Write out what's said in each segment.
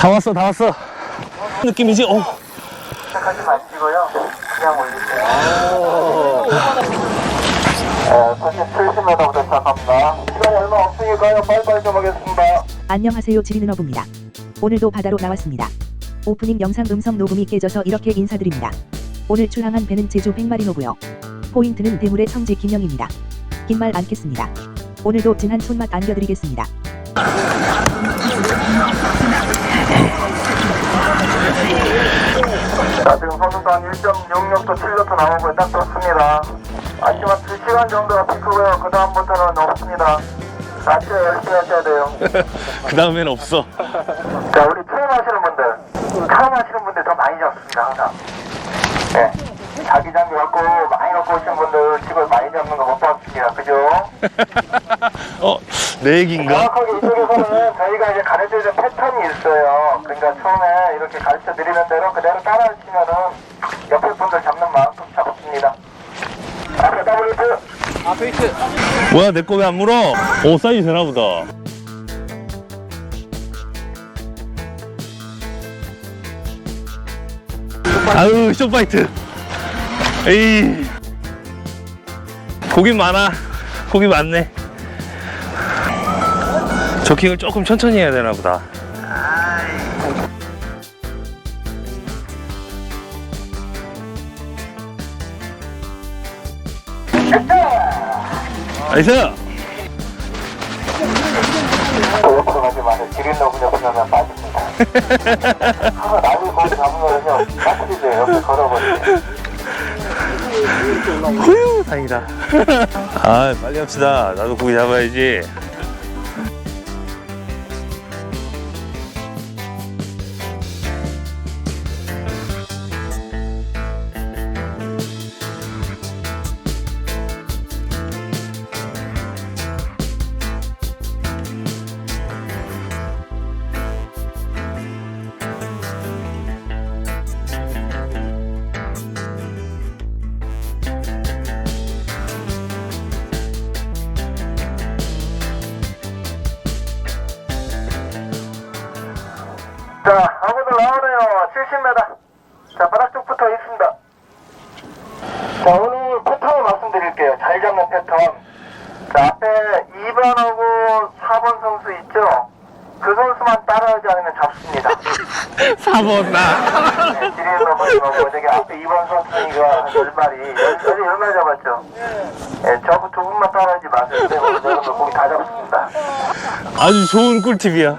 다 왔어, 다 왔어. 느낌이지? 어. 시작하지 마시고요. 그냥 올리세요. 네, 97m부터 시작합니다. 시간이 얼마 없으니까요. 빨리빨리 좀 하겠습니다. 안녕하세요 지리는 어부입니다. 오늘도 바다로 나왔습니다. 오프닝 영상 음성 녹음이 깨져서 이렇게 인사드립니다. 오늘 출항한 배는 제주 백마리노고요. 포인트는 대물의 성지 김영입니다. 긴 말 않겠습니다. 오늘도 진한 손맛 안겨드리겠습니다. 자, 지금 한 1.66도 7도 나오고 딱 좋습니다. 한 2시간 정도가 피크고요. 그 다음부터는 없습니다. 아침에 열심히 하셔야 돼요. 그 다음엔 없어. 자, 우리 처음 하시는 분들, 처음 하시는 분들 더 많이 잡습니다, 항상. 네. 자기 장비 갖고 많이 갖고 오신 분들 지금 많이 잡는 거 못 봤습니다. 그죠? 어, 내 얘기인가? 정확하게 이쪽에서는 저희가 이제 가르쳐주는 패턴이 있어요. 그러니까 처음에 이렇게 가르쳐 드리는 대로 그대로 따라 하시면은 옆에 분들 잡는 만큼 잡습니다. 앞에 더블리트. 뭐야, 내 거 왜 안 물어? 오, 사이즈 되나 보다. 아유, 쇼파이트. 에이. 고기 많아. 고기 많네. 저킹을 조금 천천히 해야 되나 보다. 나이스! 옆으로 가지 마세요. 기린 너구리 보면 빠집니다. 하나 나무 거기 잡으면요. 빠뜨리세요. 옆에 걸어버리세요. 후유 다행이다 아 빨리 합시다 나도 고기 잡아야지 4번 나 네, 지리는 넘어지고, 저기 앞에 2번 선수가 한 10마리, 10마리, 10마리 잡았죠? 네, 저부 두 분만 따라하지 마세요. 네, 오늘 여러분 거기 다 잡습니다. 아주 좋은 꿀팁이야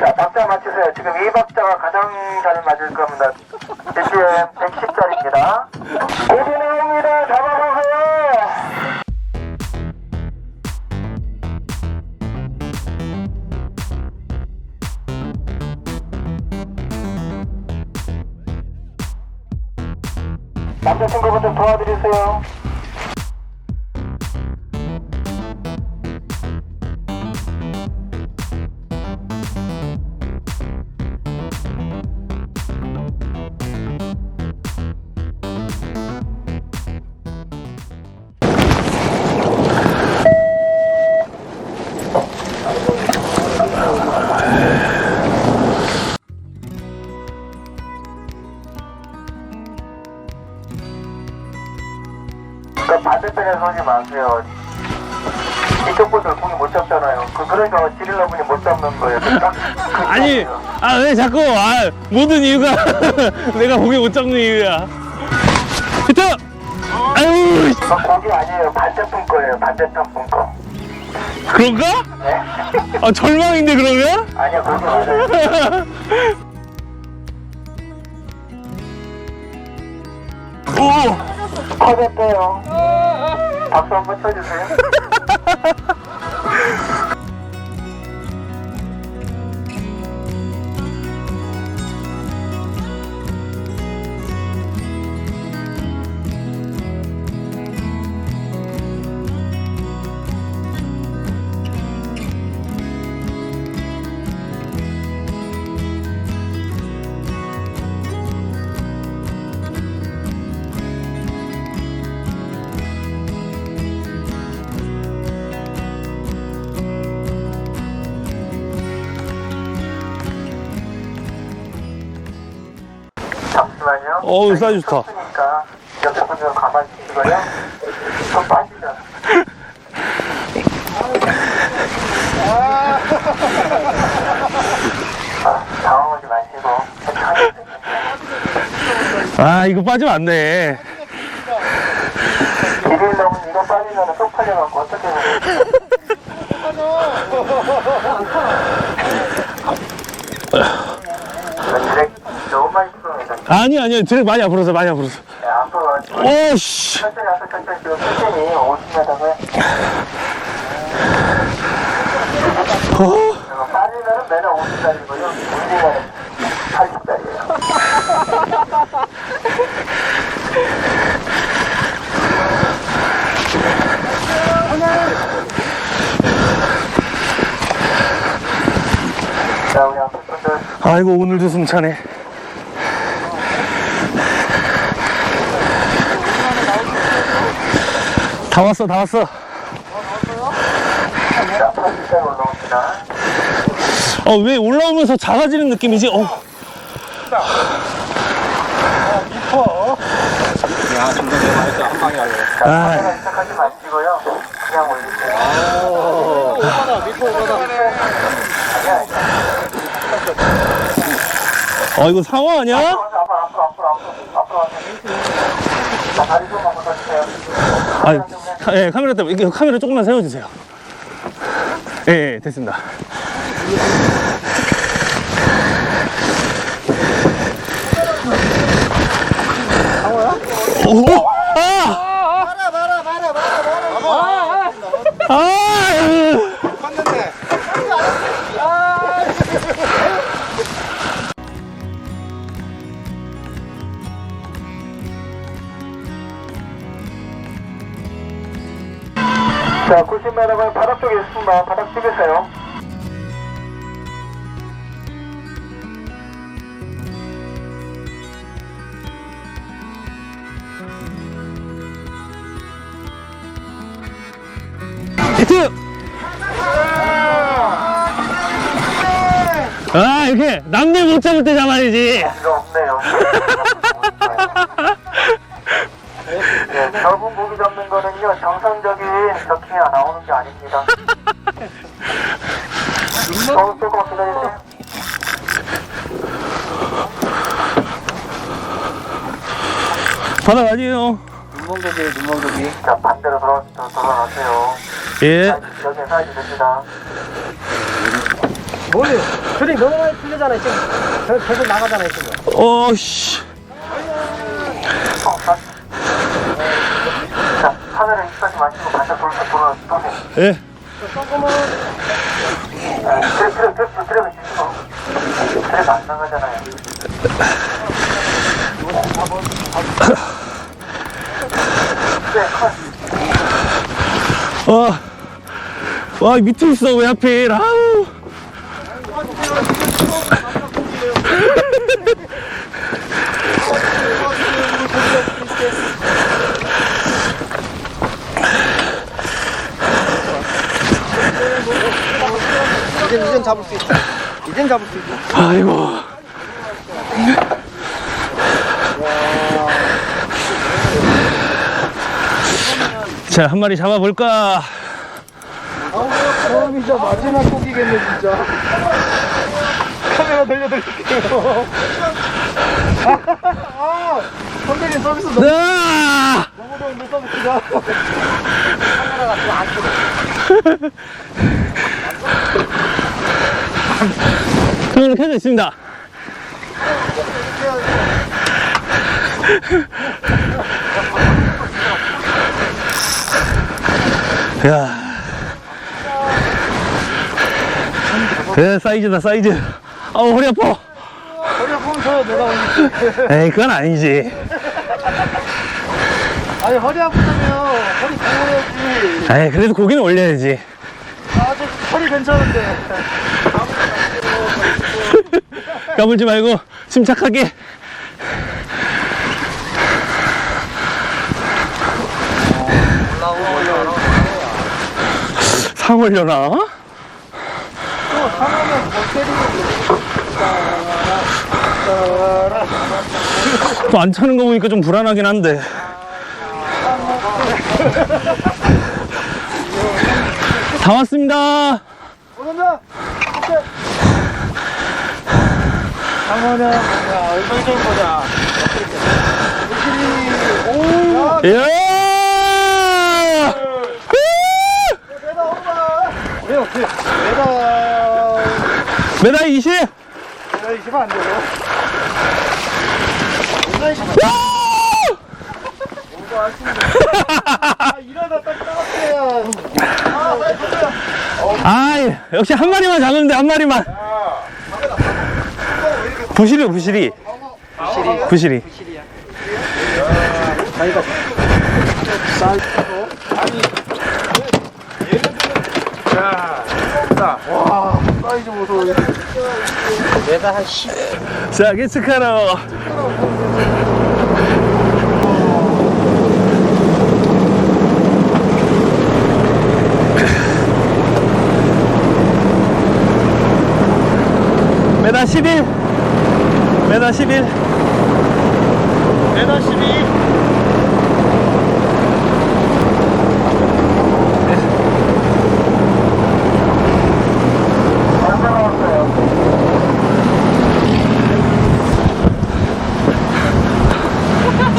자, 박자 맞추세요. 지금 이 박자가 가장 잘 맞을 겁니다. BPM 110짜리입니다. 고기 나옵니다. 잡아보세요. 남자친구분 좀 도와드리세요. 아니 딱아왜 자꾸 아 모든 이유가 내가 고기 못 잡는 이유야 히트 아유 그 고기 아니에요. 반대편 거예요. 반대편 분 거. 그런가? 네? 아 절망인데 그러면? 아니요, 고기 맞아요. 오 터졌대요. 박수 한번 쳐주세요. 어우, 사이즈 좋다. 옆에 가만히. 좀 빠지죠. 아, 당황하지 마시고 천천히 아, 이거 빠지면 안 돼. 길이 너무 이거 빠지면 쏙 팔려갖고 어떻게 해요? 드랙 너무 많이 풀어내다. 아니, 아니, 드랙 많이 앞으로서, 많이 앞으로서. 앞으로 오씨. 천천히 앞으로 천천히 지금 천천히 50m고요. 어? 빠지면은 매달 50짜리고요. 울리면은 80짜리예요. 자, 우리 앞에 분들 아이고, 오늘도 숨차네. 다 왔어, 다 왔어. 자, 80짜리 올라옵니다. 어, 왜 올라오면서 작아지는 느낌이지? 어. 자, 아. 어, 이거 상어 아니야? 앞으로, 앞으로, 앞으로, 앞으로, 앞으로. 자, 아, 카, 예, 카메라 때문에. 카메라 조금만 세워주세요. 예, 예, 됐습니다. 있습니다. 바닥 쪽에서요. 히트! 아, 이렇게 남들 못 잡을 때 잡아야지. 이거 없네요. 네, 결국 고기 잡는 거는요, 정상 바닥 아니에요. 눈멍고기 눈멍고기 자, 반대로 돌아, 돌아가세요. 예. 여기 사이즈 됩니다. 뭐예요? 그래 너무 많이 풀리잖아 지금 저 계속 나가잖아 지금 어, 씨. 어, 자, 자, 카메라 입사지 마시고 반대 돌아, 돌아, 돌아. 예. 조금은 아, 트랩, 트랩, 트랩, 트랩을 주시고. 트랩 안 나가잖아요. 네, 컷. 와. 와, 밑에 있어, 왜 하필. 아우. 이젠 이젠 잡을 수 있어 이젠 잡을 수 있어 아이고. 자, 한 마리 잡아볼까? 이제 마지막 고기겠네 진짜 카메라 돌려드릴게요 아 선배님 서비스 너무 아! 너무 좋은데 서비스가 카메라 켜져 있습니다. 야. 그래, 사이즈다, 사이즈. 아우, 허리 아파. 허리 아프면 저 내가 오늘 에이, 그건 아니지. 아니 허리 아프다며 허리 강화해야지 에이, 그래도 고기는 올려야지. 아직 허리 괜찮은데 까불지 말고 침착하게. 상 올려나? 또 상하면 안 차는 거 보니까 좀 불안하긴 한데. 다 왔습니다. 강원은 얼굴 좀 보자. 오. 예! 내가 오마. 왜 어떻게? 내가 메달 20! 내가 있으면 안 되고. 내가 있으면 아 이러다 딱 따갑대요. 아 빨리 보세요. 아, 역시 한 마리만 잡는데, 한 마리만. 부실이, 부실이. 부실이. 자기가 쌀고 아니 자, 와 사이즈 보소. 내가 한 10. 자, 게츠카로. 메다 11. 메다 11. 내가 12. 언제 나왔어요?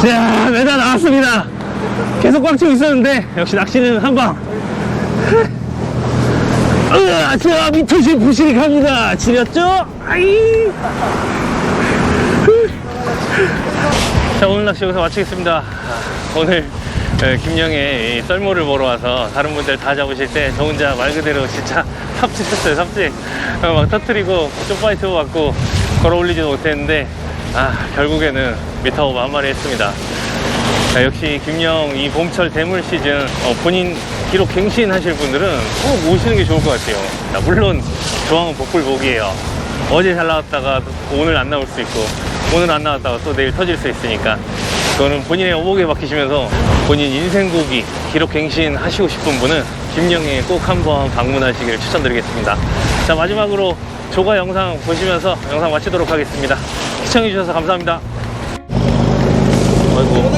자, 메다 나왔습니다. 계속 꽉 치고 있었는데, 역시 낚시는 한 방. 으아, 자, 미투시 부실이 갑니다. 지렸죠? 아이. 자, 오늘 낚시 여기서 마치겠습니다. 아, 오늘 에, 김영의 이 썰모를 보러 와서 다른 분들 다 잡으실 때 저 혼자 말 그대로 진짜 삽질했어요, 삽질. 어, 막 터트리고 쪽파이트 받고 걸어 올리지도 못했는데, 아, 결국에는 미타오버 한 마리 했습니다. 자, 역시 김영 이 봄철 대물 시즌 어, 본인 기록 갱신하실 분들은 꼭 오시는 게 좋을 것 같아요. 자, 물론 조항은 복불복이에요. 어제 잘 나왔다가 오늘 안 나올 수 있고 오늘 안 나왔다가 또 내일 터질 수 있으니까 그거는 본인의 어복에 맡기시면서 본인 인생곡이 기록 갱신 하시고 싶은 분은 김영에 꼭 한번 방문하시길 추천드리겠습니다. 자 마지막으로 조가 영상 보시면서 영상 마치도록 하겠습니다. 시청해주셔서 감사합니다. 아이고.